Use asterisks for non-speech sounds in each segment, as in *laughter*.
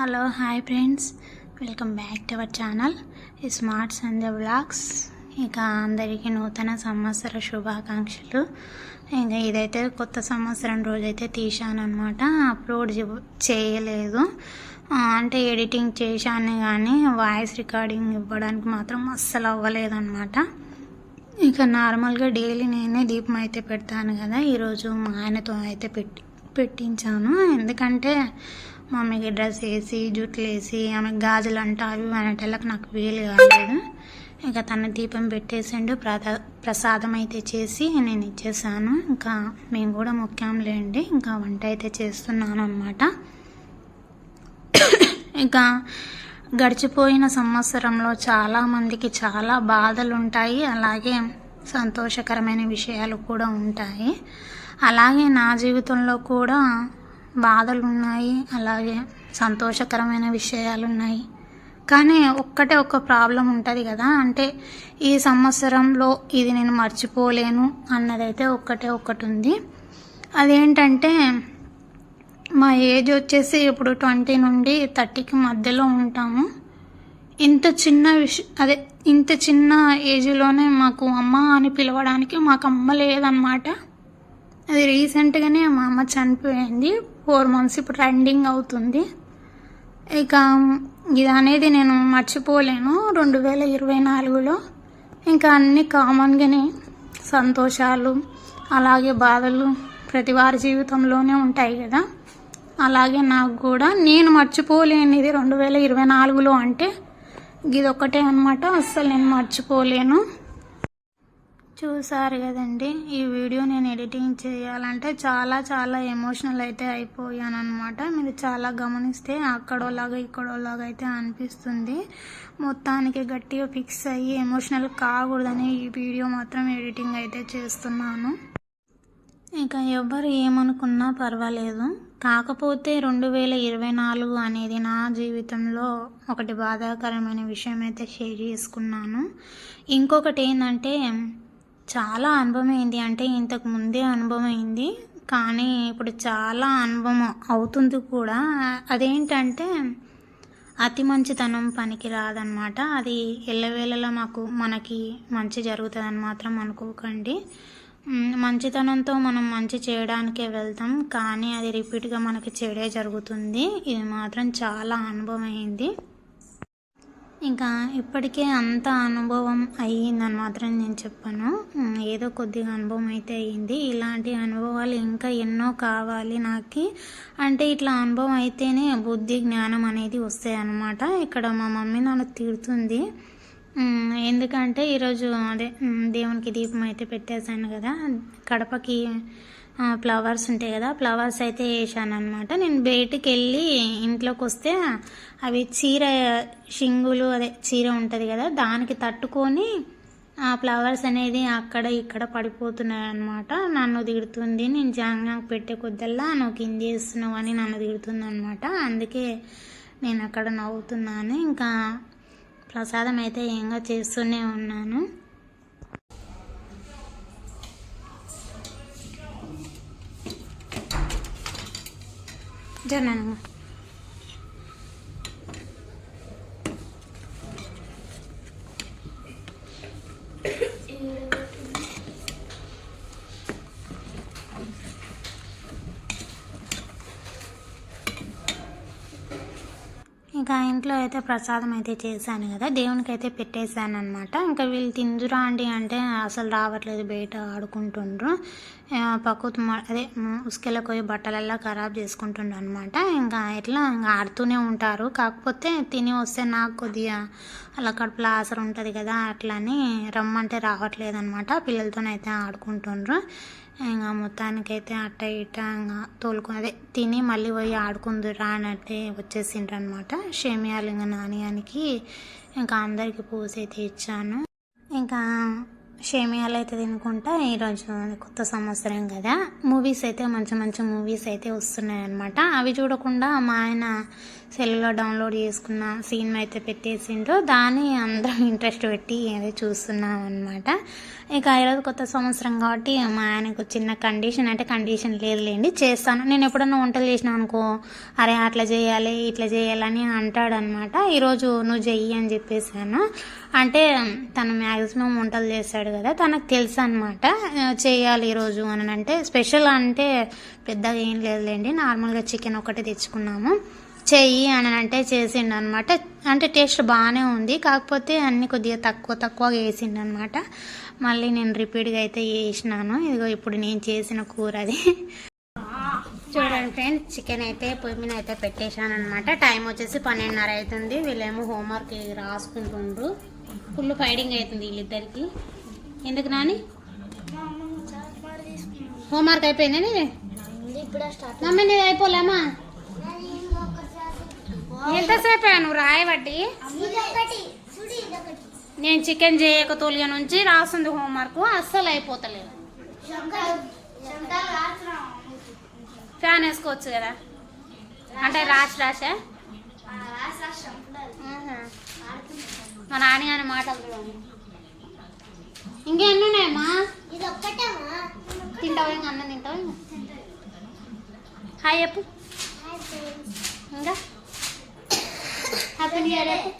Hello hi friends. Welcome back to our channel. ఈ smart Sandhya blogs ఇక అందరికీ నూతన సంవత్సర శుభాకాంక్షలు. ఇంకా ఇదైతే కొత్త సంవత్సరం రోజైతే తీశాను అనమాట అప్లోడ్ చేయలేదు. అంటే ఎడిటింగ్ చేశాను కానీ వాయిస్ రికార్డింగ్ ఇవ్వడానికి మాత్రం అస్సలు అవ్వలేదన్నమాట. ఇక నార్మల్గా డైలీ నేనే దీపం అయితే పెడతాను కదా. ఈరోజు మా ఆయనతో అయితే పెట్టి పెట్టించాను. ఎందుకంటే మమ్మీకి డ్రెస్ వేసి జుట్లు వేసి ఆమె గాజులు అంట అవి అనేటలకు నాకు వీలు కాలేదు. ఇక తన దీపం పెట్టేసిండు ప్రదా ప్రసాదం అయితే చేసి నేను ఇచ్చేసాను. ఇంకా మేము కూడా ముఖ్యంలేండి ఇంకా వంట అయితే చేస్తున్నాను అనమాట ఇంకా గడిచిపోయిన సంవత్సరంలో చాలామందికి చాలా బాధలు ఉంటాయి అలాగే సంతోషకరమైన విషయాలు కూడా ఉంటాయి. అలాగే నా జీవితంలో కూడా బాధలు ఉన్నాయి అలాగే సంతోషకరమైన విషయాలు ఉన్నాయి కానీ ఒక్కటే ఒక ప్రాబ్లం ఉంటుంది కదా అంటే ఈ సంవత్సరంలో ఇది నేను మర్చిపోలేను అన్నదైతే ఒక్కటే ఒకటి ఉంది అదేంటంటే మా ఏజ్ వచ్చేసి ఇప్పుడు ట్వంటీ నుండి థర్టీకి మధ్యలో ఉంటాము. ఇంత చిన్న విష అదే ఇంత చిన్న ఏజ్లోనే మాకు అమ్మ అని పిలవడానికి మాకు అమ్మ లేదనమాట అది రీసెంట్గానే మా అమ్మ చనిపోయింది. ఫోర్ మంత్స్ ఇప్పుడు ట్రెండింగ్ అవుతుంది. ఇక ఇది అనేది నేను మర్చిపోలేను. రెండు వేల ఇరవై నాలుగులో ఇంకా అన్ని కామన్గానే సంతోషాలు అలాగే బాధలు ప్రతి వారి జీవితంలోనే ఉంటాయి కదా. అలాగే నాకు కూడా నేను మర్చిపోలేనిది రెండు వేల ఇరవై నాలుగులో అంటే ఇది ఒకటే అనమాట అస్సలు నేను మర్చిపోలేను. చూసారు కదండి. ఈ వీడియో నేను ఎడిటింగ్ చేయాలంటే చాలా చాలా ఎమోషనల్ అయితే అయిపోయాను అనమాట మీరు చాలా గమనిస్తే అక్కడోలాగా ఇక్కడోలాగా అయితే అనిపిస్తుంది. మొత్తానికి గట్టిగా ఫిక్స్ అయ్యి ఎమోషనల్ కాకూడదని ఈ వీడియో మాత్రం ఎడిటింగ్ అయితే చేస్తున్నాను. ఇక ఎవరు ఏమనుకున్నా పర్వాలేదు. కాకపోతే రెండు వేల ఇరవై నాలుగు అనేది నా జీవితంలో ఒకటి బాధాకరమైన విషయం అయితే షేర్ చేసుకున్నాను. ఇంకొకటి ఏంటంటే చాలా అనుభవం అయింది అంటే ఇంతకు ముందే అనుభవం అయింది కానీ ఇప్పుడు చాలా అనుభవం అవుతుంది కూడా. అదేంటంటే అతి మంచితనం పనికి రాదనమాట అది ఎల్లవేళలా మాకు మనకి మంచి జరుగుతుందని మాత్రం అనుకోకండి. మంచితనంతో మనం మంచి చేయడానికే వెళ్తాం. కానీ అది రిపీట్గా మనకి చెడే జరుగుతుంది. ఇది మాత్రం చాలా అనుభవం అయింది ఇంకా ఇప్పటికే అంత అనుభవం అయ్యిందని మాత్రం నేను చెప్పాను. ఏదో కొద్దిగా అనుభవం అయితే అయ్యింది. ఇలాంటి అనుభవాలు ఇంకా ఎన్నో కావాలి నాకు. అంటే ఇట్లా అనుభవం అయితేనే బుద్ధి జ్ఞానం అనేది వస్తాయి అన్నమాట ఇక్కడ మా మమ్మీ నన్ను తిడుతుంది. ఎందుకంటే ఈరోజు అదే దేవునికి దీపం అయితే పెట్టేశాను కదా కడపకి ఫ్లవర్స్ ఉంటాయి కదా ఫ్లవర్స్ అయితే వేసాను అనమాట నేను బయటికి వెళ్ళి ఇంట్లోకి వస్తే అవి చీర షింగులు అదే చీర ఉంటుంది కదా దానికి తట్టుకొని ఆ ఫ్లవర్స్ అనేది అక్కడ ఇక్కడ పడిపోతున్నాయి అనమాట నన్ను తిడుతుంది నేను జాంగాకు పెట్టే కొద్దల్లా నువ్వు కింద చేస్తున్నావు అని నన్ను తిడుతుంది అనమాట అందుకే నేను అక్కడ నవ్వుతున్నాను. ఇంకా ప్రసాదం అయితే ఏంగా చేస్తూనే ఉన్నాను. જનાનું ఇంకా ఇంట్లో అయితే ప్రసాదం అయితే చేశాను కదా దేవునికి అయితే పెట్టేశాను అనమాట ఇంకా వీళ్ళు తిందురా అండి అంటే అసలు రావట్లేదు బయట ఆడుకుంటుండ్రు. ఆ, పక్కకు అదే మ్, ఉసుకెళ్ళకి పోయి బట్టలల్లా ఖరాబ్ చేసుకుంటుండ్రు అనమాట ఇంకా ఇట్లా ఇంకా ఆడుతూనే ఉంటారు. కాకపోతే తిని వస్తే నాకు కొద్దిగా అలా కడుపులో ఆసర ఉంటుంది కదా అట్లని రమ్మంటే రావట్లేదు అనమాట పిల్లలతోనైతే ఆడుకుంటుండ్రు. ఇంకా మొత్తానికైతే అట్ట ఇట్ట ఇంకా తోలుకుని అదే తిని మళ్ళీ పోయి ఆడుకుందురా అంటే వచ్చేసిండ్రు అనమాట షేమియాలు ఇంకా నాణ్యానికి ఇంకా అందరికి పూజ అయితే ఇచ్చాను. ఇంకా షేమియాలు అయితే తినుకుంటా ఈరోజు కొత్త సంవత్సరం కదా. మూవీస్ అయితే మంచి మంచి మూవీస్ అయితే వస్తున్నాయి అనమాట అవి చూడకుండా మా ఆయన సెల్లో డౌన్లోడ్ చేసుకున్న సినిమా అయితే పెట్టేసిండ్రు దాన్ని అందరం *laughs* ఇంట్రెస్ట్ పెట్టి అదే చూస్తున్నాం అనమాట ఇక ఈరోజు కొత్త సంవత్సరం కాబట్టి మా ఆయనకు చిన్న కండిషన్ అంటే కండిషన్ లేదులేండి. చేస్తాను. నేను ఎప్పుడన్నా వంటలు చేసినా అనుకో అరే అట్లా చేయాలి ఇట్లా చేయాలని అంటాడనమాట. ఈరోజు నువ్వు చెయ్యి అని చెప్పేసాను. అంటే తను మ్యాక్సిమం వంటలు చేస్తాడు కదా తనకు తెలుసు అనమాట చేయాలి ఈరోజు అని అంటే స్పెషల్ అంటే పెద్దగా ఏం లేదులేండి నార్మల్గా చికెన్ ఒకటి తెచ్చుకున్నాము. చెయ్యి అని అంటే చేసిండు అనమాట అంటే టేస్ట్ బాగానే ఉంది. కాకపోతే అన్ని కొద్దిగా తక్కువ తక్కువగా వేసిండు అనమాట మళ్ళీ నేను రిపీట్గా అయితే చేసినాను. ఇదిగో ఇప్పుడు నేను చేసిన కూర అది. చూడండి ఫ్రెండ్స్ చికెన్ అయితే పొయ్యి మీద అయితే పెట్టేశాను అనమాట టైం వచ్చేసి పన్నెండున్నర అవుతుంది. వీళ్ళేమో హోంవర్క్ రాసుకుంటుండ్రు. ఫుల్ ఫైటింగ్ అవుతుంది వీళ్ళిద్దరికి. ఎందుకు నాని? హోంవర్క్ అయిపోయిందా మమ్మీ నీది అయిపోలేమా? ఎంతసేపు నువ్వు రాయబట్టి? నేను చికెన్ చేయక తొలిగా నుంచి రాస్తుంది హోంవర్క్ అస్సలు అయిపోతలేదు. ఫ్యాన్ వేసుకోవచ్చు కదా? అంటే రాసి రాసా. మా నాని అని మాటలు ఇంకెన్ని ఉన్నాయమ్మా? తింటావు? ఇంకా అన్నం తింటావు? ఇంకా? హాయ్ చెప్పు. ఇంకా? హ్యాపీ న్యూ ఇయర్ చెప్పు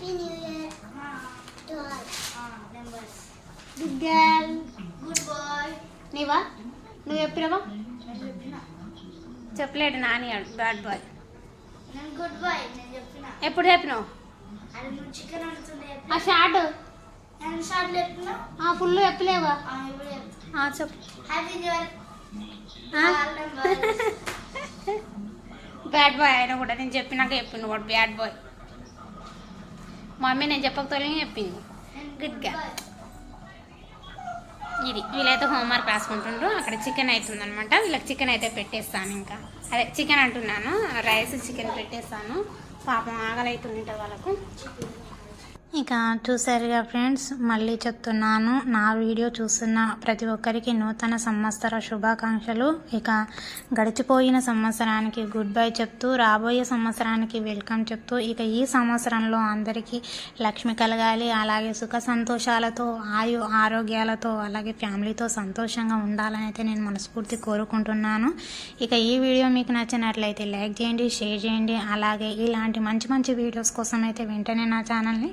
happy new year to all good girl good boy నీవా? నువ్వు చెప్పినావా? చెప్పలేడు నాని బ్యాడ్ బాయ్. నేను గుడ్ బాయ్ నేను చెప్పిన ఎప్పుడు చెప్పినావు? అది నువ్వు చికెన్ వండుతుండే ఆ షార్ట్ నేను షార్ట్ చెప్పినా ఆ ఫుల్ చెప్పలేవా? ఆ, చెప్పు. Happy new year bad boy అయినా కూడా నేను చెప్పినాక చెప్పిన వాడు బ్యాడ్ బాయ్. మమ్మీ నేను చెప్పకపోతే చెప్పింది. గుడ్గా ఇది వీళ్ళైతే హోంవర్క్ రాసుకుంటుండ్రు. అక్కడ చికెన్ అవుతుంది అనమాట వీళ్ళకి చికెన్ అయితే పెట్టేస్తాను ఇంకా. అదే చికెన్ అంటున్నాను. రైస్ చికెన్ పెట్టేస్తాను. పాపం ఆకలి అవుతుంది వాళ్ళకు. ఇక చూసారుగా ఫ్రెండ్స్ మళ్ళీ చెప్తున్నాను. నా వీడియో చూస్తున్న ప్రతి ఒక్కరికి నూతన సంవత్సర శుభాకాంక్షలు. ఇక గడిచిపోయిన సంవత్సరానికి గుడ్ బై చెప్తూ రాబోయే సంవత్సరానికి వెల్కమ్ చెప్తూ ఇక ఈ సంవత్సరంలో అందరికీ లక్ష్మి కలగాలి. అలాగే సుఖ సంతోషాలతో ఆయు ఆరోగ్యాలతో అలాగే ఫ్యామిలీతో సంతోషంగా ఉండాలని అయితే నేను మనస్ఫూర్తి కోరుకుంటున్నాను. ఇక ఈ వీడియో మీకు నచ్చినట్లయితే లైక్ చేయండి షేర్ చేయండి. అలాగే ఇలాంటి మంచి మంచి వీడియోస్ కోసం అయితే వెంటనే నా ఛానల్ని